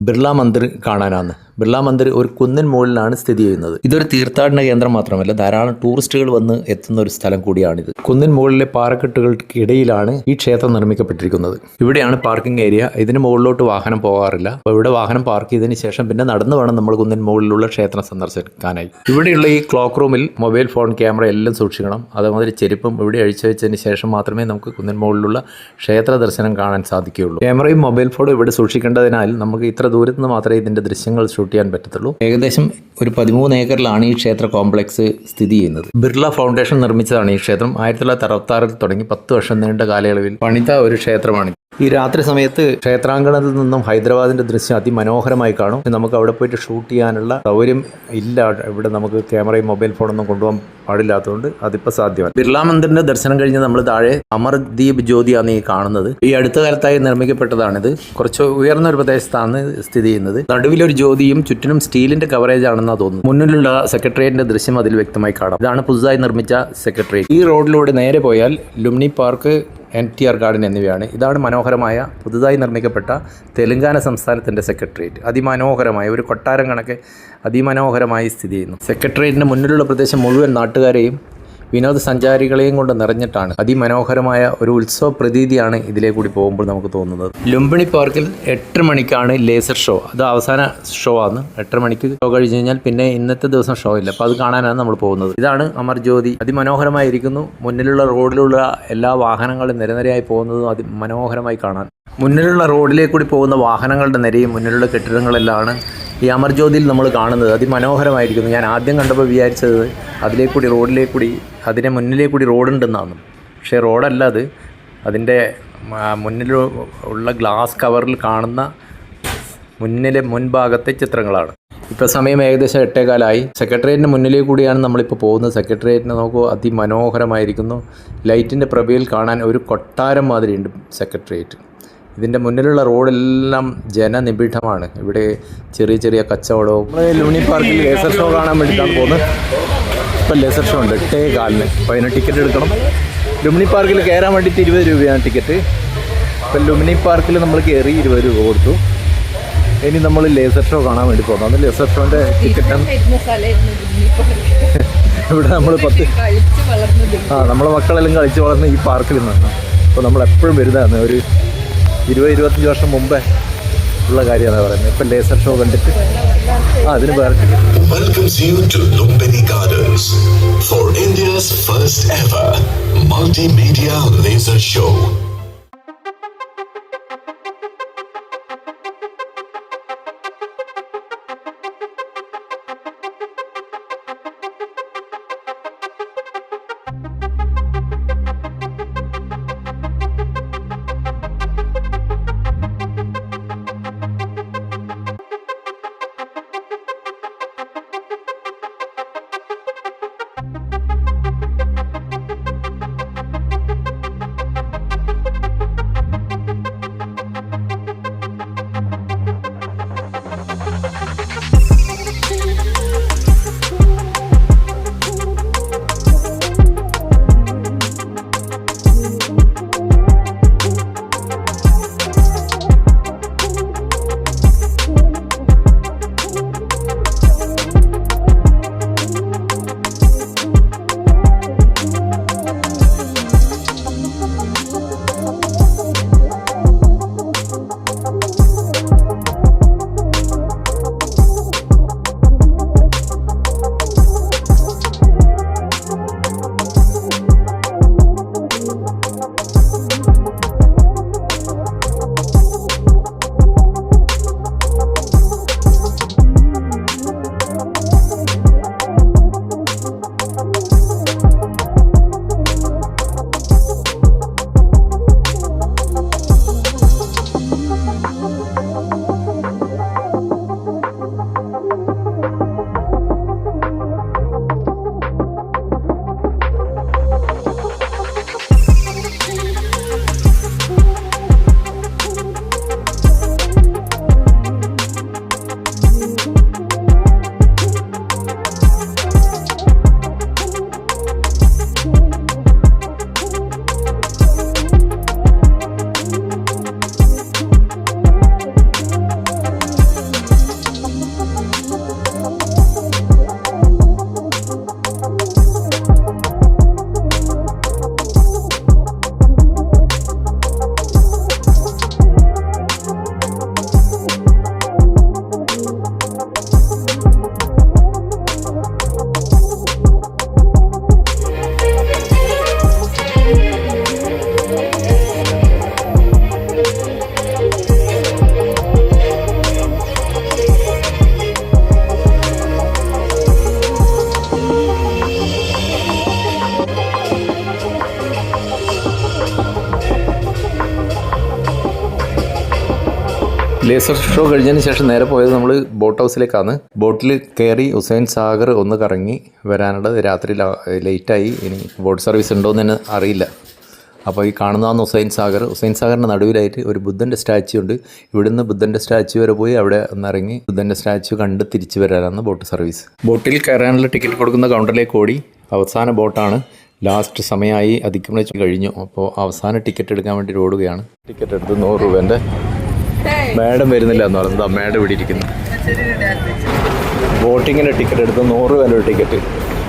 ബിർള മന്ദിർ കാണാനാണ് ബിർള മന്ദിർ ഒരു കുന്നിൻ മുകളിലാണ് സ്ഥിതി ചെയ്യുന്നത്. ഇതൊരു തീർത്ഥാടന കേന്ദ്രം മാത്രമല്ല ധാരാളം ടൂറിസ്റ്റുകൾ വന്ന് എത്തുന്ന ഒരു സ്ഥലം കൂടിയാണിത്. കുന്നിൻ മുകളിലെ പാറക്കെട്ടുകൾക്കിടയിലാണ് ഈ ക്ഷേത്രം നിർമ്മിക്കപ്പെട്ടിരിക്കുന്നത്. ഇവിടെയാണ് പാർക്കിംഗ് ഏരിയ. ഇതിന് മുകളിലോട്ട് വാഹനം പോകാറില്ല. അപ്പോൾ ഇവിടെ വാഹനം പാർക്ക് ചെയ്തതിന് ശേഷം പിന്നെ നടന്നു വേണം നമ്മൾ കുന്നിൻ മുകളിലുള്ള ക്ഷേത്രം സന്ദർശിക്കാനായി. ഇവിടെയുള്ള ഈ ക്ലോക്ക് റൂമിൽ മൊബൈൽ ഫോൺ ക്യാമറ എല്ലാം സൂക്ഷിക്കണം. അതേമാതിരി ചെരുപ്പും ഇവിടെ അഴിച്ചു വെച്ചതിന് ശേഷം മാത്രമേ നമുക്ക് കുന്നിൻ മുകളിലുള്ള ക്ഷേത്ര ദർശനം കാണാൻ സാധിക്കുകയുള്ളൂ. ക്യാമറയും മൊബൈൽ ഫോണും ഇവിടെ സൂക്ഷിക്കേണ്ടതിനാൽ നമുക്ക് ഇത്ര ദൂരത്ത് നിന്ന് മാത്രമേ ഇതിന്റെ ദൃശ്യങ്ങൾ ഷൂട്ട് ചെയ്യാൻ പറ്റത്തുള്ളൂ. ഏകദേശം ഒരു പതിമൂന്ന് ഏക്കറിലാണ് ഈ ക്ഷേത്ര കോംപ്ലക്സ് സ്ഥിതി ചെയ്യുന്നത്. ബിർള ഫൗണ്ടേഷൻ നിർമ്മിച്ചതാണ് ഈ ക്ഷേത്രം. ആയിരത്തി തൊള്ളായിരത്തി അറുപത്തി ആറിൽ തുടങ്ങി പത്ത് വർഷം നീണ്ട കാലയളവിൽ പണിത ഒരു ക്ഷേത്രമാണ്. ഈ രാത്രി സമയത്ത് ക്ഷേത്രാങ്കണത്തിൽ നിന്നും ഹൈദരാബാദിന്റെ ദൃശ്യം അതിമനോഹരമായി കാണും. നമുക്ക് അവിടെ പോയിട്ട് ഷൂട്ട് ചെയ്യാനുള്ള സൗകര്യം ഇല്ല. ഇവിടെ നമുക്ക് ക്യാമറയും മൊബൈൽ ഫോണൊന്നും കൊണ്ടുപോകാൻ പാടില്ലാത്തതുകൊണ്ട് അതിപ്പോൾ സാധ്യമാണ് ബിർള മന്ദിറിന്റെ ദർശനം കഴിഞ്ഞ് നമ്മൾ താഴെ അമർദീപ് ജ്യോതിയാണ് ഈ കാണുന്നത്. ഈ അടുത്ത കാലത്തായി നിർമ്മിക്കപ്പെട്ടതാണിത്. കുറച്ച് ഉയർന്ന ഒരു പ്രദേശത്താണ് സ്ഥിതി ചെയ്യുന്നത്. നടുവിലൊരു ജ്യോതിയും ചുറ്റിനും സ്റ്റീലിന്റെ കവറേജ് ആണെന്നാണ് തോന്നുന്നു. മുന്നിലുള്ള സെക്രട്ടേറിയറ്റിന്റെ ദൃശ്യം അതിൽ വ്യക്തമായി കാണാം. ഇതാണ് പുതുതായി നിർമ്മിച്ച സെക്രട്ടേറിയറ്റ്. ഈ റോഡിലൂടെ നേരെ പോയാൽ Lumbini park N T R garden എന്നിവയാണ്. ഇതാണ് മനോഹരമായ പുതുതായി നിർമ്മിക്കപ്പെട്ട തെലങ്കാന സംസ്ഥാനത്തിന്റെ സെക്രട്ടേറിയറ്റ്. അതിമനോഹരമായ ഒരു കൊട്ടാരം കണക്കെ അതിമനോഹരമായി സ്ഥിതി ചെയ്യുന്നു. സെക്രട്ടേറിയറ്റിന് മുന്നിലുള്ള പ്രദേശം മുഴുവൻ നാട്ടുകാരെയും വിനോദസഞ്ചാരികളെയും കൊണ്ട് നിറഞ്ഞിട്ടാണ്. അതിമനോഹരമായ ഒരു ഉത്സവ പ്രതീതിയാണ് ഇതിലേ കൂടി പോകുമ്പോൾ നമുക്ക് തോന്നുന്നത്. ലുംബിണി പാർക്കിൽ എട്ട് മണിക്കാണ് ലേസർ ഷോ. അത് അവസാന ഷോ ആണ്. എട്ടര മണിക്ക് ഷോ കഴിഞ്ഞ് കഴിഞ്ഞാൽ പിന്നെ ഇന്നത്തെ ദിവസം ഷോ ഇല്ല. അപ്പോൾ അത് കാണാനാണ് നമ്മൾ പോകുന്നത്. ഇതാണ് അമർ ജ്യോതി. അതിമനോഹരമായിരിക്കുന്നു. മുന്നിലുള്ള റോഡിലുള്ള എല്ലാ വാഹനങ്ങളും നിരനിരയായി പോകുന്നതും അതിമനോഹരമായി കാണാൻ. മുന്നിലുള്ള റോഡിലേക്ക് കൂടി പോകുന്ന വാഹനങ്ങളുടെ നിരയും മുന്നിലുള്ള കെട്ടിടങ്ങളെല്ലാമാണ് ഈ അമർജ്യോതിയിൽ നമ്മൾ കാണുന്നത്. അതിമനോഹരമായിരിക്കുന്നു. ഞാൻ ആദ്യം കണ്ടപ്പോൾ വിചാരിച്ചത് അതിലേക്കൂടി റോഡിലേക്കൂടി റോഡിലേക്ക് കൂടി അതിന്റെ മുന്നിലേ കൂടി റോഡുണ്ടെന്നാണ് പക്ഷേ റോഡല്ല അത്. അതിന്റെ മുന്നിൽ ഉള്ള ഗ്ലാസ് കവറിൽ കാണുന്ന മുന്നിലെ മുൻഭാഗത്തെ ചിത്രങ്ങളാണ്. ഇപ്പോൾ സമയം ഏകദേശം എട്ടേകാലായി. സെക്രട്ടേറിയറ്റിന് മുന്നിലേ കൂടിയാണ് നമ്മളിപ്പോൾ പോകുന്നത്. സെക്രട്ടേറിയറ്റിനെ നോക്കൂ അതിമനോഹരമായിരിക്കുന്നു. ലൈറ്റിന്റെ പ്രഭയിൽ കാണാൻ ഒരു കൊട്ടാരം മാതിരിയുണ്ട് സെക്രട്ടേറിയറ്റ്. ഇതിന്റെ മുന്നിലുള്ള റോഡെല്ലാം ജനനിബിഡമാണ്. ഇവിടെ ചെറിയ ചെറിയ കച്ചവടവും ലൂണി പാർക്കിൽ ലേസർ ഷോ കാണാൻ വേണ്ടിയിട്ടാണ് പോകുന്നത്. ഇപ്പം ലേസർ ഷോ ഉണ്ട്. എട്ടേ കാലിന് അപ്പോൾ അതിന് ടിക്കറ്റ് എടുക്കണം. ലുമിനി പാർക്കിൽ കയറാൻ വേണ്ടിയിട്ട് ഇരുപത് രൂപയാണ് ടിക്കറ്റ് ഇപ്പം ലുമിനി പാർക്കിൽ നമ്മൾ കയറി ഇരുപത് രൂപ കൊടുത്തു. ഇനി നമ്മൾ ലേസർ ഷോ കാണാൻ വേണ്ടി പോകണം അന്ന് ലേസർ ഷോന്റെ ടിക്കറ്റ്. ഇവിടെ നമ്മൾ പത്ത് ആ നമ്മളെ മക്കളെല്ലാം കളിച്ച് വളർന്ന് ഈ പാർക്കിൽ നിന്നാണ്. അപ്പോൾ നമ്മൾ എപ്പോഴും വരുന്നതാണ്. ഒരു ഇരുപത് ഇരുപത്തഞ്ച് വർഷം മുമ്പേ ഉള്ള കാര്യമാണ് പറയുന്നത്. ഇപ്പം ലേസർ ഷോ കണ്ടിട്ട് ആ അതിന് പേർക്ക് ഫസ്റ്റ് ഷോ ലേസർ ഷോ കഴിഞ്ഞതിന് ശേഷം നേരെ പോയത് നമ്മൾ ബോട്ട് ഹൗസിലേക്കാണ്. ബോട്ടിൽ കയറി ഹുസൈൻ സാഗർ ഒന്ന് കറങ്ങി വരാനുള്ളത് രാത്രി ലേറ്റായി. ഇനി ബോട്ട് സർവീസ് ഉണ്ടോ എന്ന് തന്നെ അറിയില്ല. അപ്പോൾ ഈ കാണുന്നതാണ് ഹുസൈൻ സാഗർ. ഹുസൈൻ സാഗറിന്റെ നടുവിലായിട്ട് ഒരു ബുദ്ധന്റെ സ്റ്റാച്യു ഉണ്ട്. ഇവിടുന്ന് ബുദ്ധന്റെ സ്റ്റാച്യു വരെ പോയി അവിടെ ഒന്നിറങ്ങി ബുദ്ധന്റെ സ്റ്റാച്ചു കണ്ട് തിരിച്ചു വരാനാണ് ബോട്ട് സർവീസ്. ബോട്ടിൽ കയറാനുള്ള ടിക്കറ്റ് കൊടുക്കുന്ന കൗണ്ടറിലേക്ക് ഓടി. അവസാന ബോട്ടാണ്. ലാസ്റ്റ് സമയമായി അതിക്രമിച്ച് കഴിഞ്ഞു. അപ്പോൾ അവസാന ടിക്കറ്റ് എടുക്കാൻ വേണ്ടി ഓടുകയാണ്. ടിക്കറ്റ് എടുത്ത് നൂറ് രൂപേന്റെ മാഡം വരുന്നില്ല എന്ന് പറയുന്നത് മാഡം ഇവിടെ ഇരിക്കുന്നു. ബോട്ടിങ്ങിന്റെ ടിക്കറ്റ് എടുത്ത് നൂറ് രൂപയുടെ ടിക്കറ്റ്.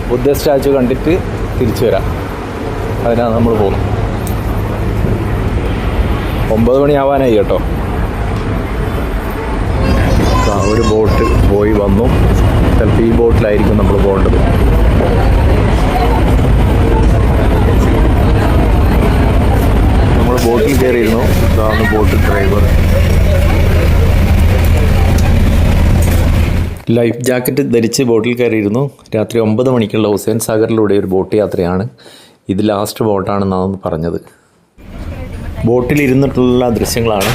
ബുദ്ധ സ്റ്റാച്ചു കണ്ടിട്ട് തിരിച്ചു വരാം. അതിനാണ് നമ്മൾ പോകുന്നത്. ഒമ്പത് മണിയാവാനായി കേട്ടോ. ഒരു ബോട്ട് പോയി വന്നു. ചിലപ്പോൾ ഈ ബോട്ടിലായിരിക്കും നമ്മൾ പോകേണ്ടത്. നമ്മൾ ബോട്ടിൽ കയറിയിരുന്നു. ഇതാണ് ബോട്ട് ഡ്രൈവർ. ലൈഫ് ജാക്കറ്റ് ധരിച്ച് ബോട്ടിൽ കയറിയിരുന്നു. രാത്രി ഒമ്പത് മണിക്കുള്ള ഹുസൈൻ സാഗറിലൂടെ ഒരു ബോട്ട് യാത്രയാണ്. ഇത് ലാസ്റ്റ് ബോട്ടാണെന്നാണ് പറഞ്ഞത്. ബോട്ടിൽ ഇരുന്നിട്ടുള്ള ദൃശ്യങ്ങളാണ്.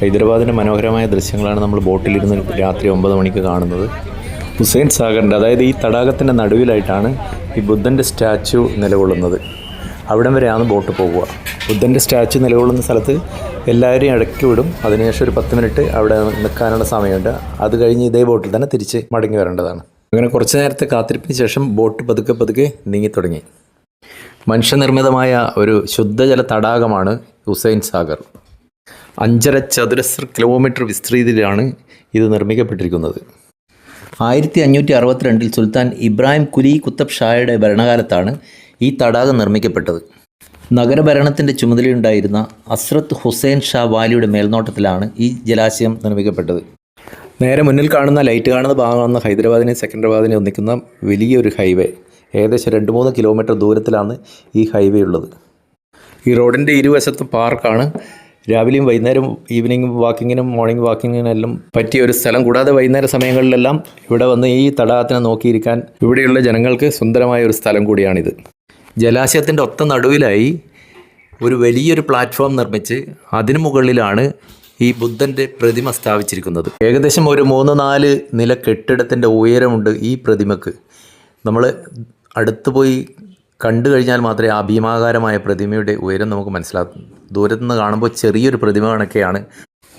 ഹൈദരാബാദിന്റെ മനോഹരമായ ദൃശ്യങ്ങളാണ് നമ്മൾ ബോട്ടിലിരുന്ന് രാത്രി ഒമ്പത് മണിക്ക് കാണുന്നത്. ഹുസൈൻ സാഗറിന്റെ അതായത് ഈ തടാകത്തിന്റെ നടുവിലായിട്ടാണ് ഈ ബുദ്ധന്റെ സ്റ്റാച്ചു നിലകൊള്ളുന്നത്. അവിടം വരെയാണ് ബോട്ട് പോകുക. ബുദ്ധന്റെ സ്റ്റാച്ചു നിലകൊള്ളുന്ന സ്ഥലത്ത് എല്ലാവരെയും ഇടയ്ക്ക് വിടും. അതിനുശേഷം ഒരു പത്ത് മിനിറ്റ് അവിടെ നിൽക്കാനുള്ള സമയമുണ്ട്. അത് കഴിഞ്ഞ് ഇതേ ബോട്ടിൽ തന്നെ തിരിച്ച് മടങ്ങി വരേണ്ടതാണ്. അങ്ങനെ കുറച്ച് നേരത്തെ കാത്തിരിപ്പിന് ശേഷം ബോട്ട് പതുക്കെ പതുക്കെ നീങ്ങി തുടങ്ങി. മനുഷ്യനിർമ്മിതമായ ഒരു ശുദ്ധജല തടാകമാണ് ഹുസൈൻ സാഗർ. അഞ്ചര ചതുരശ്ര കിലോമീറ്റർ വിസ്തൃതിയിലാണ് ഇത് നിർമ്മിക്കപ്പെട്ടിരിക്കുന്നത്. ആയിരത്തി അഞ്ഞൂറ്റി അറുപത്തിരണ്ടിൽ സുൽത്താൻ ഇബ്രാഹിം കുലി കുത്തബ് ഷായുടെ ഭരണകാലത്താണ് ഈ തടാകം നിർമ്മിക്കപ്പെട്ടത്. നഗരഭരണത്തിന്റെ ചുമതലയുണ്ടായിരുന്ന അസ്രത്ത് ഹുസൈൻ ഷാ വാലിയുടെ മേൽനോട്ടത്തിലാണ് ഈ ജലാശയം നിർമ്മിക്കപ്പെട്ടത്. നേരെ മുന്നിൽ കാണുന്ന ലൈറ്റ് കാണുന്ന ഭാഗമാണ് ഹൈദരാബാദിനെ സെക്കൻഡറാബാദിനെ ഒന്നിക്കുന്ന വലിയൊരു ഹൈവേ. ഏകദേശം രണ്ട് മൂന്ന് കിലോമീറ്റർ ദൂരത്തിലാണ് ഈ ഹൈവേ ഉള്ളത്. ഈ റോഡിന്റെ ഇരുവശത്തും പാർക്കാണ്. രാവിലെയും വൈകുന്നേരം ഈവനിങ് വാക്കിങ്ങിനും മോർണിംഗ് വാക്കിങ്ങിനെല്ലാം പറ്റിയ ഒരു സ്ഥലം. കൂടാതെ വൈകുന്നേര സമയങ്ങളിലെല്ലാം ഇവിടെ വന്ന് ഈ തടാകത്തിനെ നോക്കിയിരിക്കാൻ ഇവിടെയുള്ള ജനങ്ങൾക്ക് സുന്ദരമായ ഒരു സ്ഥലം കൂടിയാണിത്. ജലാശയത്തിന്റെ ഒത്ത നടുവിലായി ഒരു വലിയൊരു പ്ലാറ്റ്ഫോം നിർമ്മിച്ച് അതിനു മുകളിലാണ് ഈ ബുദ്ധന്റെ പ്രതിമ സ്ഥാപിച്ചിരിക്കുന്നത്. ഏകദേശം ഒരു മൂന്ന് നാല് നില കെട്ടിടത്തിന്റെ ഉയരമുണ്ട് ഈ പ്രതിമക്ക്. നമ്മൾ അടുത്ത് പോയി കണ്ടു കഴിഞ്ഞാൽ മാത്രമേ ആ ഭീമാകാരമായ പ്രതിമയുടെ ഉയരം നമുക്ക് മനസ്സിലാക്കും ദൂരത്തു നിന്ന് കാണുമ്പോൾ ചെറിയൊരു പ്രതിമ കണക്കെയാണ്.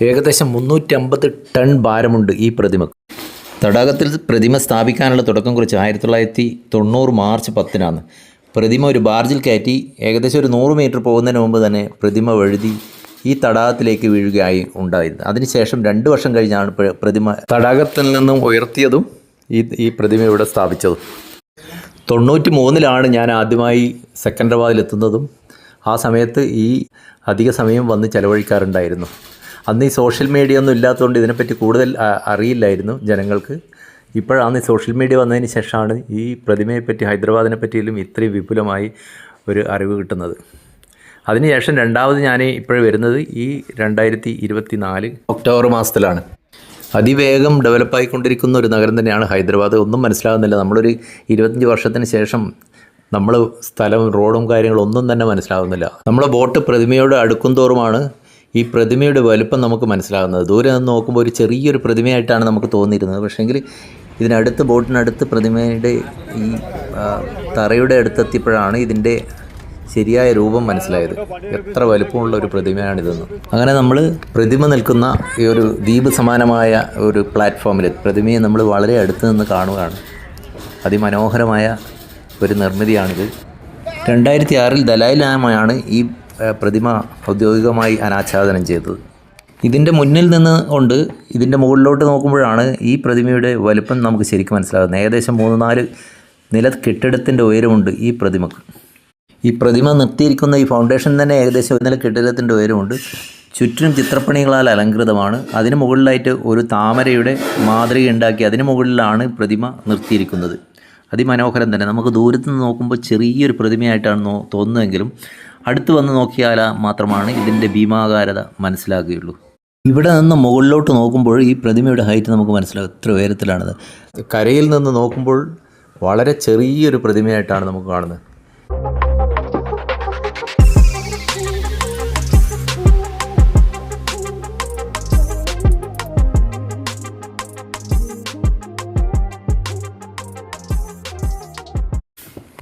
ഏകദേശം മുന്നൂറ്റമ്പത് ടൺ ഭാരമുണ്ട് ഈ പ്രതിമക്ക്. തടാകത്തിൽ പ്രതിമ സ്ഥാപിക്കാനുള്ള തുടക്കം കുറിച്ച് ആയിരത്തി തൊള്ളായിരത്തി തൊണ്ണൂറ് മാർച്ച് പത്തിനാണ്. പ്രതിമ ഒരു ബാർജിൽ കയറ്റി ഏകദേശം ഒരു നൂറ് മീറ്റർ പോകുന്നതിന് മുമ്പ് തന്നെ പ്രതിമ വഴുതി ഈ തടാകത്തിലേക്ക് വീഴുകയായി ഉണ്ടായത് അതിനുശേഷം രണ്ട് വർഷം കഴിഞ്ഞാണ് പ്രതിമ തടാകത്തിൽ നിന്നും ഉയർത്തിയതും ഈ ഈ പ്രതിമ ഇവിടെ സ്ഥാപിച്ചതും. തൊണ്ണൂറ്റി മൂന്നിലാണ് ഞാൻ ആദ്യമായി സെക്കൻഡറാബാദിലെത്തുന്നതും ആ സമയത്ത് ഈ അധിക സമയം വന്ന് ചെലവഴിക്കാറുണ്ടായിരുന്നു. അന്ന് ഈ സോഷ്യൽ മീഡിയ ഒന്നും ഇല്ലാത്തതുകൊണ്ട് ഇതിനെപ്പറ്റി കൂടുതൽ അറിയില്ലായിരുന്നു ജനങ്ങൾക്ക്. ഇപ്പോഴാണ് സോഷ്യൽ മീഡിയ വന്നതിന് ശേഷമാണ് ഈ പ്രതിമയെപ്പറ്റി ഹൈദരാബാദിനെ പറ്റിയും ഇത്രയും വിപുലമായി ഒരു അറിവ് കിട്ടുന്നത്. അതിനുശേഷം രണ്ടാമത് ഞാൻ ഇപ്പോഴും വരുന്നത് ഈ രണ്ടായിരത്തി ഇരുപത്തി നാല് ഒക്ടോബർ മാസത്തിലാണ്. അതിവേഗം ഡെവലപ്പായിക്കൊണ്ടിരിക്കുന്ന ഒരു നഗരം തന്നെയാണ് ഹൈദരാബാദ്. ഒന്നും മനസ്സിലാകുന്നില്ല. നമ്മളൊരു ഇരുപത്തഞ്ച് വർഷത്തിന് ശേഷം നമ്മൾ സ്ഥലവും റോഡും കാര്യങ്ങളും ഒന്നും തന്നെ മനസ്സിലാകുന്നില്ല. നമ്മളെ ബോട്ട് പ്രതിമയോട് അടുക്കും തോറുമാണ് ഈ പ്രതിമയുടെ വലുപ്പം നമുക്ക് മനസ്സിലാകുന്നത്. ദൂരെ നിന്ന് നോക്കുമ്പോൾ ഒരു ചെറിയൊരു പ്രതിമയായിട്ടാണ് നമുക്ക് തോന്നിയിരുന്നത്. പക്ഷേങ്കിൽ ഇതിനടുത്ത് ബോട്ടിനടുത്ത് പ്രതിമയുടെ ഈ തറയുടെ അടുത്തെത്തിയപ്പോഴാണ് ഇതിന്റെ ശരിയായ രൂപം മനസ്സിലായത്. എത്ര വലുപ്പമുള്ള ഒരു പ്രതിമയാണിതെന്ന്. അങ്ങനെ നമ്മൾ പ്രതിമ നിൽക്കുന്ന ഈ ഒരു ദ്വീപ് സമാനമായ ഒരു പ്ലാറ്റ്ഫോമിൽ പ്രതിമയെ നമ്മൾ വളരെ അടുത്ത് നിന്ന് കാണുകയാണ്. അതിമനോഹരമായ ഒരു നിർമ്മിതിയാണിത്. രണ്ടായിരത്തി ആറിൽ ദലായ് ലാമയാണ് ഈ പ്രതിമ ഔദ്യോഗികമായി അനാച്ഛാദനം ചെയ്തത്. ഇതിന്റെ മുന്നിൽ നിന്ന് കൊണ്ട് ഇതിന്റെ മുകളിലോട്ട് നോക്കുമ്പോഴാണ് ഈ പ്രതിമയുടെ വലുപ്പം നമുക്ക് ശരിക്കും മനസ്സിലാകുന്നത്. ഏകദേശം മൂന്ന് നാല് നില കെട്ടിടത്തിന്റെ ഉയരമുണ്ട് ഈ പ്രതിമക്ക്. ഈ പ്രതിമ നിർത്തിയിരിക്കുന്ന ഈ ഫൗണ്ടേഷൻ തന്നെ ഏകദേശം ഒരു നില കെട്ടിടത്തിന്റെ ഉയരമുണ്ട്. ചുറ്റും ചിത്രപ്പണികളാൽ അലങ്കൃതമാണ് അതിന് മുകളിലായിട്ട് ഒരു താമരയുടെ മാതൃക ഉണ്ടാക്കി അതിന് മുകളിലാണ് പ്രതിമ നിർത്തിയിരിക്കുന്നത്. അതിമനോഹരം തന്നെ. നമുക്ക് ദൂരത്ത് നിന്ന് നോക്കുമ്പോൾ ചെറിയൊരു പ്രതിമയായിട്ടാണ് തോന്നുന്നതെങ്കിലും അടുത്ത് വന്ന് നോക്കിയാൽ മാത്രമാണ് ഇതിന്റെ ഭീമാകാരത മനസ്സിലാകുകയുള്ളൂ. ഇവിടെ നിന്ന് മുകളിലോട്ട് നോക്കുമ്പോൾ ഈ പ്രതിമയുടെ ഹൈറ്റ് നമുക്ക് മനസ്സിലാകും എത്ര ഉയരത്തിലാണത്. കരയിൽ നിന്ന് നോക്കുമ്പോൾ വളരെ ചെറിയൊരു പ്രതിമയായിട്ടാണ് നമുക്ക് കാണുന്നത്.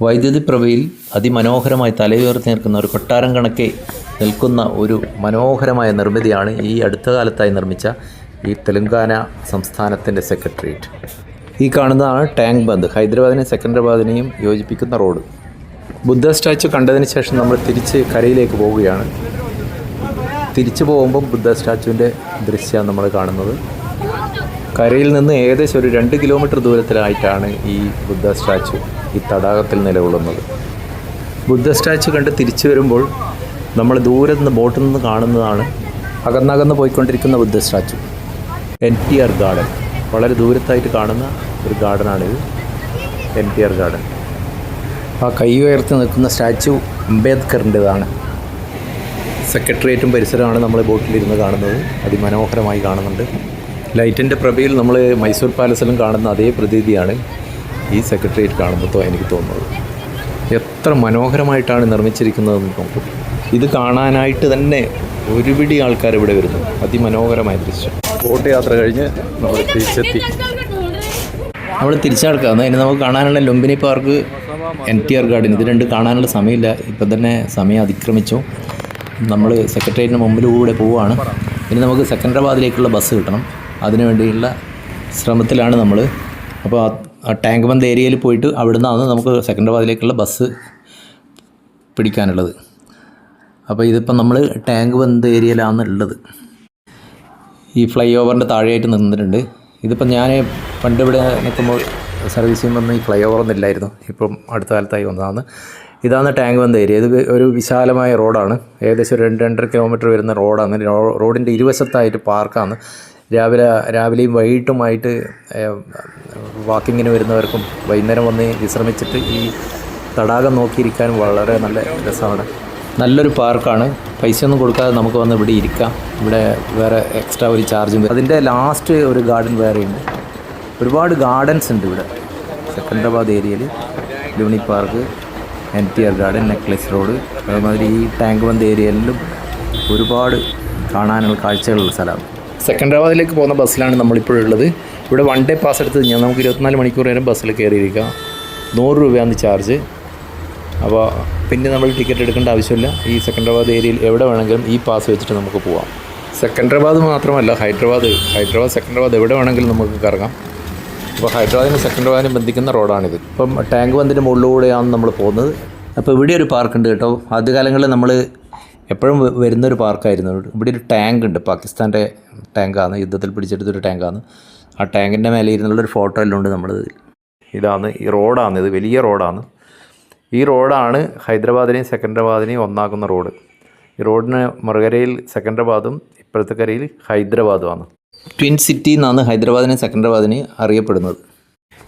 വൈദ്യുതി പ്രഭയിൽ അതിമനോഹരമായി തലയുയർത്തി നിൽക്കുന്ന ഒരു കൊട്ടാരം കണക്കെ നിൽക്കുന്ന ഒരു മനോഹരമായ നിർമ്മിതിയാണ് ഈ അടുത്ത കാലത്തായി നിർമ്മിച്ച ഈ തെലങ്കാന സംസ്ഥാനത്തിന്റെ സെക്രട്ടേറിയറ്റ്. ഈ കാണുന്നതാണ് ടാങ്ക് ബന്ദ്. ഹൈദരാബാദിനെയും സെക്കൻഡറാബാദിനെയും യോജിപ്പിക്കുന്ന റോഡ്. ബുദ്ധ സ്റ്റാച്ചു കണ്ടതിന് ശേഷം നമ്മൾ തിരിച്ച് കരയിലേക്ക് പോവുകയാണ്. തിരിച്ചു പോകുമ്പം ബുദ്ധ സ്റ്റാച്ചുവിന്റെ ദൃശ്യമാണ് നമ്മൾ കാണുന്നത്. കരയിൽ നിന്ന് ഏകദേശം ഒരു രണ്ട് കിലോമീറ്റർ ദൂരത്തിലായിട്ടാണ് ഈ ബുദ്ധ സ്റ്റാച്ചു ഈ തടാകത്തിൽ നിലകൊള്ളുന്നത്. ബുദ്ധ സ്റ്റാച്ചു കണ്ട് തിരിച്ചു വരുമ്പോൾ നമ്മൾ ദൂരെ നിന്ന് ബോട്ടിൽ നിന്ന് കാണുന്നതാണ് അകന്നകന്ന് പോയിക്കൊണ്ടിരിക്കുന്ന Buddha statue. N T R garden. വളരെ ദൂരത്തായിട്ട് കാണുന്ന ഒരു ഗാർഡനാണിത്. N T R garden. ആ കൈ ഉയർത്തി നിൽക്കുന്ന സ്റ്റാച്ചു അംബേദ്കറിന്റെതാണ്. സെക്രട്ടേറിയറ്റും പരിസരമാണ് നമ്മൾ ബോട്ടിലിരുന്ന് കാണുന്നത്. അതിമനോഹരമായി കാണുന്നുണ്ട്. ലൈറ്റിന്റെ പ്രഭയിൽ നമ്മൾ മൈസൂർ പാലസിലും കാണുന്ന അതേ പ്രതീതിയാണ് ഈ സെക്രട്ടേറിയറ്റ് കാണുമ്പോൾ എനിക്ക് തോന്നുന്നത്. എത്ര മനോഹരമായിട്ടാണ് നിർമ്മിച്ചിരിക്കുന്നതെന്ന് നോക്കും. ഇത് കാണാനായിട്ട് തന്നെ ഒരുപിടി ആൾക്കാർ ഇവിടെ വരുന്നു. അതിമനോഹരമായ ദൃശ്യം. ബോട്ട് യാത്ര കഴിഞ്ഞ് നമ്മൾ തിരിച്ചെത്തി. നമ്മൾ തിരിച്ചടക്കാം. അതിന് നമുക്ക് കാണാനുള്ള Lumbini park N T R garden ഇത് രണ്ട് കാണാനുള്ള സമയമില്ല. ഇപ്പം തന്നെ സമയം അതിക്രമിച്ചു. നമ്മൾ സെക്രട്ടേറിയറ്റിന് മുമ്പിലൂടെ പോവുകയാണ് ഇനി നമുക്ക് സെക്കൻഡറാബാദിലേക്കുള്ള ബസ് കിട്ടണം. അതിനു വേണ്ടിയുള്ള ശ്രമത്തിലാണ് നമ്മൾ അപ്പോൾ ആ- ടാങ്ക് ബന്ത് ഏരിയയിൽ പോയിട്ട് അവിടെ നിന്നാണ് നമുക്ക് സെക്കൻഡറാബാദിലേക്കുള്ള ബസ് പിടിക്കാനുള്ളത്. അപ്പോൾ ഇതിപ്പം നമ്മൾ ടാങ്ക് ബന്ത് ഏരിയയിലാണ് ഉള്ളത് ഈ ഫ്ലൈ ഓവറിന്റെ താഴെയായിട്ട് നിന്നിട്ടുണ്ട്. ഇതിപ്പം ഞാൻ പണ്ട് ഇവിടെ നിൽക്കുമ്പോൾ സർവീസ് ചെയ്യുമ്പോൾ ഈ ഫ്ലൈ ഓവറൊന്നും ഇല്ലായിരുന്നു. ഇപ്പം അടുത്ത കാലത്തായി വന്നതാണ്. ഇതാണ് ടാങ്ക് ബന്ത് ഏരിയ. ഇത് ഒരു വിശാലമായ റോഡാണ്. ഏകദേശം ഒരു രണ്ട് രണ്ടര കിലോമീറ്റർ വരുന്ന റോഡാണ്. റോഡിന്റെ ഇരുവശത്തായിട്ട് പാർക്കാണ്. രാവിലെ രാവിലെയും വൈകിട്ടുമായിട്ട് വാക്കിങ്ങിന് വരുന്നവർക്കും വൈകുന്നേരം വന്ന് വിശ്രമിച്ചിട്ട് ഈ തടാകം നോക്കിയിരിക്കാൻ വളരെ നല്ല രസമാണ്. നല്ലൊരു പാർക്കാണ്. പൈസ ഒന്നും കൊടുക്കാതെ നമുക്ക് വന്ന് ഇവിടെ ഇരിക്കാം. ഇവിടെ വേറെ എക്സ്ട്രാ ഒരു ചാർജും അതിന്റെ ലാസ്റ്റ് ഒരു ഗാർഡൻ വേറെ ഉണ്ട്. ഒരുപാട് ഗാർഡൻസ് ഉണ്ട് ഇവിടെ. സെക്കൻഡറാബാദ് ഏരിയയിൽ Lumbini park N T R garden necklace road അതേമാതിരി ഈ ടാങ്ക് ബന്ദ് ഏരിയയിലും ഒരുപാട് കാണാനുള്ള കാഴ്ചകളുള്ള സ്ഥലമാണ്. സെക്കൻഡറാബാദിലേക്ക് പോകുന്ന ബസ്സിലാണ് നമ്മളിപ്പോഴുള്ളത് ഇവിടെ വൺ ഡേ പാസ് എടുത്ത് കഴിഞ്ഞാൽ നമുക്ക് ഇരുപത്തിനാല് മണിക്കൂർ നേരം ബസ്സിൽ കയറിയിരിക്കാം. നൂറ് രൂപയാണ് ചാർജ് അപ്പോൾ പിന്നെ നമ്മൾ ടിക്കറ്റ് എടുക്കേണ്ട ആവശ്യമില്ല. ഈ സെക്കൻഡറാബാദ് ഏരിയയിൽ എവിടെ വേണമെങ്കിലും ഈ പാസ് വെച്ചിട്ട് നമുക്ക് പോവാം. സെക്കൻഡറാബാദ് മാത്രമല്ല ഹൈദരാബാദ് ഹൈദരാബാദ് സെക്കൻഡറാബാദ് എവിടെ വേണമെങ്കിലും നമുക്ക് കറങ്ങാം. അപ്പോൾ ഹൈദരാബാദിനും സെക്കൻഡറാബാദിനും ബന്ധിക്കുന്ന റോഡാണിത്. ഇപ്പം ടാങ്ക് ബന്ദിന്റെ മുകളിലൂടെയാണ് നമ്മൾ പോകുന്നത്. അപ്പോൾ ഇവിടെ ഒരു പാർക്കുണ്ട് കേട്ടോ. ആദ്യകാലങ്ങളിൽ നമ്മൾ എപ്പോഴും വരുന്ന വരുന്നൊരു പാർക്കായിരുന്നു. ഇവിടെ ഒരു ടാങ്ക് ഉണ്ട്. പാകിസ്ഥാന്റെ ടാങ്കാണ്. യുദ്ധത്തിൽ പിടിച്ചെടുത്തൊരു ടാങ്കാണ്. ആ ടാങ്കിന്റെ മേലെ ഇരുന്നുള്ളൊരു ഫോട്ടോ എല്ലാം ഉണ്ട് നമ്മൾ ഇതാണ് ഈ റോഡാണ്. ഇത് വലിയ റോഡാണ്. ഈ റോഡാണ് ഹൈദരാബാദിനെയും സെക്കൻഡ്രബാദിനെയും ഒന്നാക്കുന്ന റോഡ്. ഈ റോഡിന് മറുകരയിൽ സെക്കൻഡറാബാദും ഇപ്പോഴത്തെ കരയിൽ ഹൈദരാബാദുമാണ്. ട്വിൻ സിറ്റി എന്നാണ് ഹൈദരാബാദിനെയും സെക്കൻഡറാബാദിനെയും അറിയപ്പെടുന്നത്.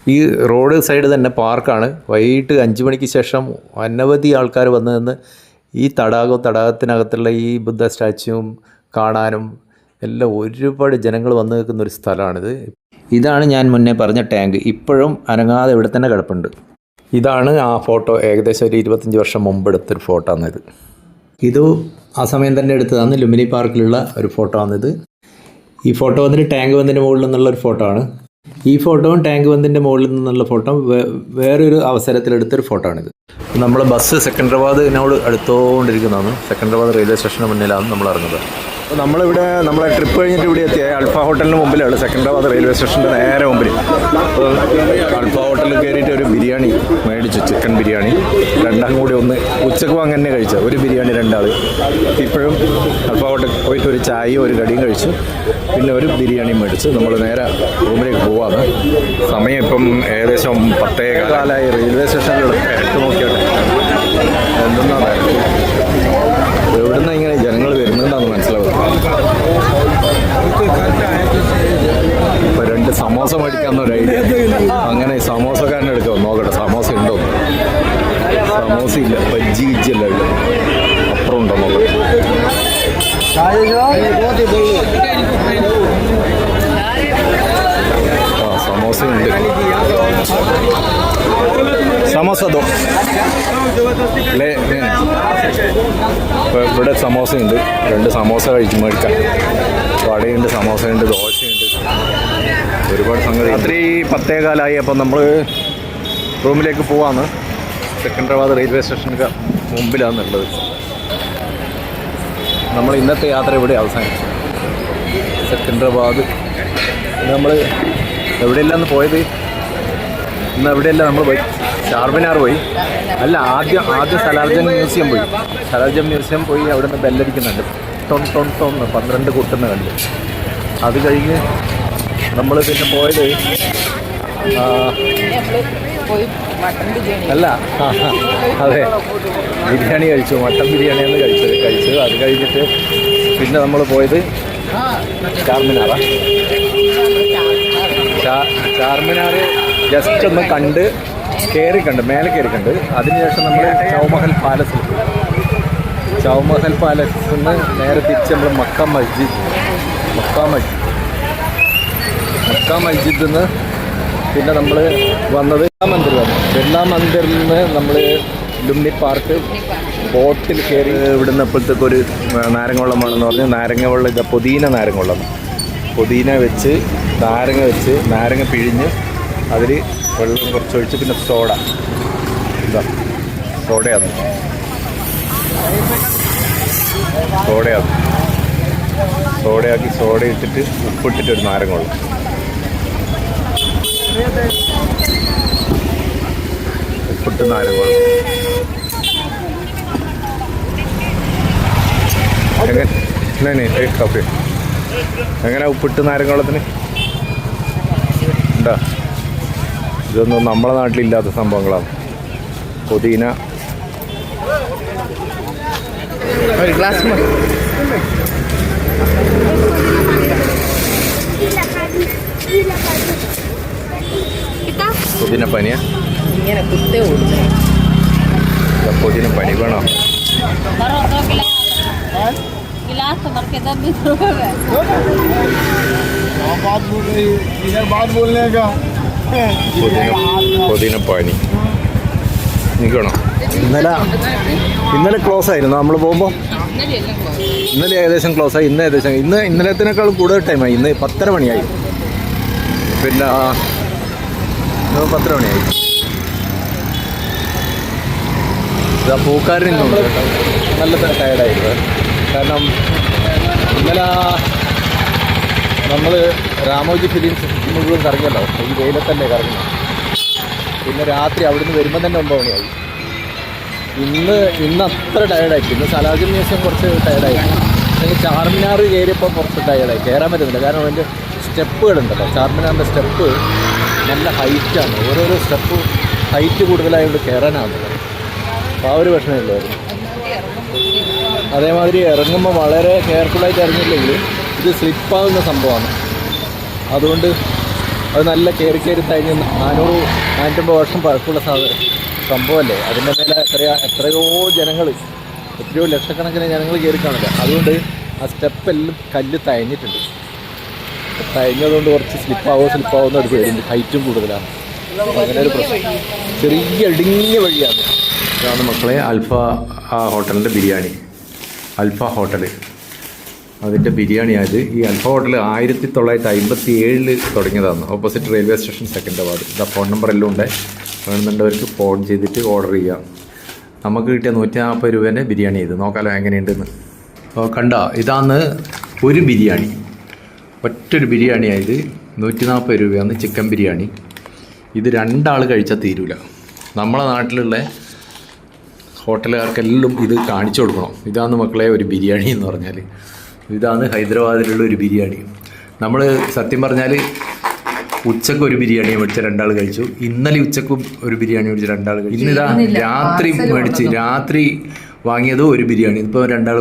ഈ റോഡ് സൈഡ് തന്നെ പാർക്കാണ്. വൈകിട്ട് അഞ്ച് മണിക്ക് ശേഷം അനവധി ആൾക്കാർ വന്നതെന്ന് ഈ തടാകവും തടാകത്തിനകത്തുള്ള ഈ ബുദ്ധ സ്റ്റാച്യുവും കാണാനും എല്ലാം ഒരുപാട് ജനങ്ങൾ വന്നു നിൽക്കുന്ന ഒരു സ്ഥലമാണിത്. ഇതാണ് ഞാൻ മുന്നേ പറഞ്ഞ ടാങ്ക്. ഇപ്പോഴും അനങ്ങാതെ ഇവിടെ തന്നെ കിടപ്പുണ്ട്. ഇതാണ് ആ ഫോട്ടോ. ഏകദേശം ഒരു ഇരുപത്തഞ്ച് വർഷം മുമ്പ് എടുത്തൊരു ഫോട്ടോ ആണിത് ഇത് ആ സമയം തന്നെ എടുത്തതാണ്. ലുമിനി പാർക്കിലുള്ള ഒരു ഫോട്ടോ ആണിത് ഈ ഫോട്ടോ വന്നിട്ട് ടാങ്ക് വന്നതിന് മുകളിൽ നിന്നുള്ള ഒരു ഫോട്ടോ ആണ് ഈ ഫോട്ടോയും ടാങ്ക് ബന്ധിന്റെ മുകളിൽ നിന്നുള്ള ഫോട്ടോ വേറൊരു അവസരത്തിലെടുത്തൊരു ഫോട്ടോ ആണിത് നമ്മൾ ബസ് സെക്കൻഡറാബാദിനോട് അടുത്തുകൊണ്ടിരിക്കുന്നതാണ് സെക്കൻഡറാബാദ് റെയിൽവേ സ്റ്റേഷന് മുന്നിലാണ് നമ്മൾ ഇറങ്ങുന്നത്. നമ്മളിവിടെ നമ്മളെ ട്രിപ്പ് കഴിഞ്ഞിട്ട് ഇവിടെ എത്തിയ അൽഫ ഹോട്ടലിന് മുമ്പിലാണ് സെക്കൻഡാബാദ് റെയിൽവേ സ്റ്റേഷന്റെ നേരെ മുമ്പിൽ അപ്പോൾ അൽഫ ഹോട്ടലിൽ കയറിയിട്ട് ഒരു ബിരിയാണി മേടിച്ചു ചിക്കൻ ബിരിയാണി. രണ്ടാം കൂടി ഒന്ന് ഉച്ചക്കും അങ്ങനെ തന്നെ കഴിച്ചത്. ഒരു ബിരിയാണി രണ്ടാൾ ഇപ്പോഴും അൽഫ ഹോട്ടലിൽ പോയിട്ട് ഒരു ചായയും ഒരു കടിയും കഴിച്ചു. പിന്നെ ഒരു ബിരിയാണി മേടിച്ച്. നമ്മൾ നേരെ റൂമിലേക്ക് പോവാണ്. സമയം ഇപ്പം ഏകദേശം പത്തേ കാലമായി റെയിൽവേ സ്റ്റേഷനിലൂടെ എടുത്ത് നോക്കിയാട്ടെ എന്തെന്നാണ് എവിടുന്ന ഇങ്ങനെ ജനങ്ങൾ വരുന്നുണ്ടെന്ന് മനസ്സിലാവും ഇപ്പൊ രണ്ട് സമോസ മേടിക്കാന്ന് ഒരു ഐഡിയ അങ്ങനെ സമോസക്കാരനെ എടുക്കാം നോക്കട്ടെ സമോസ ഉണ്ടോ സമോസ ഇല്ല ബജ്ജി ഗിജ്ജി അല്ല ഉള്ളത് അപ്പുറം ഉണ്ടോ നോക്കട്ടെ ആ സമോസ ഉണ്ട് സമോസ ദോ ലേ ഇപ്പോൾ ഇവിടെ സമോസയുണ്ട്. രണ്ട് സമോസ കഴിച്ച് മേടിക്കാം വടയുണ്ട് സമോസയുണ്ട് ദോശയുണ്ട്. ഒരുപാട് സംഗതി രാത്രി പത്തേകാലായി അപ്പം നമ്മൾ റൂമിലേക്ക് പോവാണ്. സെക്കൻഡറാബാദ് റെയിൽവേ സ്റ്റേഷന് മുമ്പിലാണെന്നുള്ളത് നമ്മൾ ഇന്നത്തെ യാത്ര ഇവിടെ അവസാനിച്ചു. സെക്കൻഡറാബാദ് നമ്മൾ എവിടെയെല്ലാം പോയത്? ഇന്ന് എവിടെയല്ല നമ്മൾ ചാർമിനാർ പോയി. അല്ല ആദ്യം ആദ്യം സലാർജൻ മ്യൂസിയം പോയി. സലാർജൻ മ്യൂസിയം പോയി അവിടെ നിന്ന് ബെല്ലടിക്കുന്നുണ്ട്. ടൊൺ ടൊൺ ടൊന്ന് പന്ത്രണ്ട് കൂട്ടുന്ന കണ്ട് അത് കഴിഞ്ഞ് നമ്മൾ പിന്നെ പോയത് അല്ല അതെ. ബിരിയാണി കഴിച്ചു മട്ടൻ ബിരിയാണിയാണ് കഴിച്ചത്. കഴിച്ചത്. അത് കഴിഞ്ഞിട്ട് പിന്നെ നമ്മൾ പോയത് ചാർമിനാറാ. ചാർമിനാർ ജസ്റ്റ് ഒന്ന് കണ്ട് കയറി കണ്ട് മേലെ കയറിക്കണ്ട് കണ്ട് അതിനുശേഷം നമ്മൾ ചൗമഹൽ പാലസ് ചൗമഹൽ പാലസിൽ നിന്ന് നേരെ തിരിച്ച് നമ്മൾ മക്ക മസ്ജിദ്. മക്ക മസ്ജിദ്. മക്ക മസ്ജിദ് നിന്ന് പിന്നെ നമ്മൾ വന്നത് മന്ദിർ വന്നു ബിർള മന്ദിറിൽ നിന്ന് നമ്മൾ ലുംനി പാർക്ക് ബോട്ടിൽ കയറി ഇവിടുന്ന് അപ്പോഴത്തേക്ക് ഒരു നാരങ്ങ പറഞ്ഞു വേണമെന്ന് പറഞ്ഞ്. നാരങ്ങ വെള്ളം ഇതാ പുതിന നാരങ്ങ വെള്ളം പുതിന വെച്ച് നാരങ്ങ വെച്ച് നാരങ്ങ പിഴിഞ്ഞ് അതിൽ വെള്ളം കുറച്ചൊഴിച്ച് പിന്നെ സോഡ എന്താ സോഡയാണ് സോഡയാണ് സോഡയാക്കി സോഡ ഇട്ടിട്ട് ഉപ്പിട്ടിട്ട് ഒരു നാരങ്ങ ഉപ്പിട്ട് നാരങ്ങ എങ്ങനെ ഉപ്പിട്ട് നാരങ്ങ വെള്ളത്തിന് ഇതൊന്നും നമ്മളെ നാട്ടിലില്ലാത്ത സംഭവങ്ങളാണ് പുതിന ഒരു ഗ്ലാസ് പുതിന പനിയ ഇങ്ങനെ കുത്തേ ഓടുന്നു പുതിന പനി വേണോ भरो दो गिलास गिलास तो भर के दो बीस रुपए में പുതിന പുതിന പനി. നിൽക്കണോ ഇന്നലെ ഇന്നലെ ക്ലോസ് ആയിരുന്നു. നമ്മൾ പോകുമ്പോൾ ഇന്നലെ ഏകദേശം ക്ലോസ് ആയി. ഇന്ന് ഏകദേശം ഇന്ന് ഇന്നലത്തിനേക്കാളും കൂടുതൽ ടൈമായി ഇന്ന് പത്തര മണിയായി. പിന്നെ പത്തര മണിയായി. പൂക്കാരൻ നല്ല ടയർഡായിരുന്നു കാരണം ഇന്നലെ നമ്മൾ രാമോജി ഫിലിംസ് മുഴുവൻ കറങ്ങിയല്ലോ. ഈ വെയിലത്തല്ലേ കറങ്ങി പിന്നെ രാത്രി അവിടുന്ന് വരുമ്പോൾ തന്നെ ഒമ്പത് മണിയായി. ഇന്ന് ഇന്ന് അത്ര ടയർഡായി ഇന്ന് സലാജി മ്യൂസിയം കുറച്ച് ടയർഡായി അല്ലെങ്കിൽ ചാർമിനാർ കയറിയപ്പോൾ കുറച്ച് ടയർഡായി കയറാൻ പറ്റുന്നില്ല കാരണം അതിന്റെ സ്റ്റെപ്പുകളുണ്ടല്ലോ. ചാർമിനാറിന്റെ സ്റ്റെപ്പ് നല്ല ഹൈറ്റാണ് ഓരോരോ സ്റ്റെപ്പ് ഹൈറ്റ് കൂടുതലായതുകൊണ്ട് കയറാനാവുന്നില്ല അപ്പോൾ ആ ഒരു പ്രശ്നമില്ലായിരുന്നു അതേമാതിരി ഇറങ്ങുമ്പോൾ വളരെ കെയർഫുള്ളായിട്ട് ഇറങ്ങിയില്ലെങ്കിൽ ഇത് സ്ലിപ്പാകുന്ന സംഭവമാണ്. അതുകൊണ്ട് അത് നല്ല കയറി കയറി തഴിഞ്ഞ് നാനൂറ് നാനൂറ്റമ്പത് വർഷം പഴക്കമുള്ള സാധനം. സംഭവമല്ലേ? അതിന്റെ മേലെ എത്രയോ എത്രയോ ജനങ്ങൾ എത്രയോ ലക്ഷക്കണക്കിന് ജനങ്ങൾ കയറി കാണില്ല അതുകൊണ്ട് ആ സ്റ്റെപ്പെല്ലാം കല്ല് തഴഞ്ഞിട്ടുണ്ട് തയഞ്ഞതുകൊണ്ട് കുറച്ച് സ്ലിപ്പാവോ സ്ലിപ്പാവുന്ന ഒരു പേരുണ്ട്. ഹൈറ്റും കൂടുതലാണ്. അങ്ങനെ ഒരു പ്രശ്നം. ചെറിയ ഇടുങ്ങിയ വഴിയാണ്. ഇതാണ് മക്കളെ അൽഫ ഹോട്ടലിന്റെ ബിരിയാണി. അൽഫ ഹോട്ടൽ അതിന്റെ ബിരിയാണിയായത് ഈ അൽഫ ഹോട്ടൽ ആയിരത്തി തൊള്ളായിരത്തി അമ്പത്തി ഏഴിൽ തുടങ്ങിയതാണ് opposite railway station second ward ഇതാ ഫോൺ നമ്പർ എല്ലാം ഉണ്ട്. വേണമെന്നുണ്ടവർക്ക് ഫോൺ ചെയ്തിട്ട് ഓർഡർ ചെയ്യാം. നമുക്ക് കിട്ടിയ നൂറ്റി നാൽപ്പത് രൂപേന്റെ ബിരിയാണി ചെയ്ത് നോക്കാലോ എങ്ങനെയുണ്ടെന്ന്. കണ്ട? ഇതാണ് ഒരു ബിരിയാണി. ഒറ്റൊരു ബിരിയാണി ആയത് നൂറ്റി നാൽപ്പത് രൂപയാണ് ചിക്കൻ ബിരിയാണി. ഇത് രണ്ടാൾ കഴിച്ചാൽ തീരൂല. നമ്മളെ നാട്ടിലുള്ള ഹോട്ടലുകാർക്കെല്ലാം ഇത് കാണിച്ചു കൊടുക്കണം. ഇതാണ് മക്കളെ ഒരു ബിരിയാണി എന്ന് പറഞ്ഞാൽ ഇതാണ് ഹൈദരാബാദിലുള്ള ഒരു ബിരിയാണി. നമ്മൾ സത്യം പറഞ്ഞാൽ ഉച്ചയ്ക്ക് ഒരു ബിരിയാണി മേടിച്ച രണ്ടാൾ കഴിച്ചു. ഇന്നലെ ഉച്ചക്കും ഒരു ബിരിയാണി മേടിച്ച രണ്ടാൾ കഴിച്ചു. ഇന്നിതാ രാത്രി മേടിച്ച് രാത്രി വാങ്ങിയതും ഒരു ബിരിയാണി. ഇപ്പോൾ രണ്ടാൾ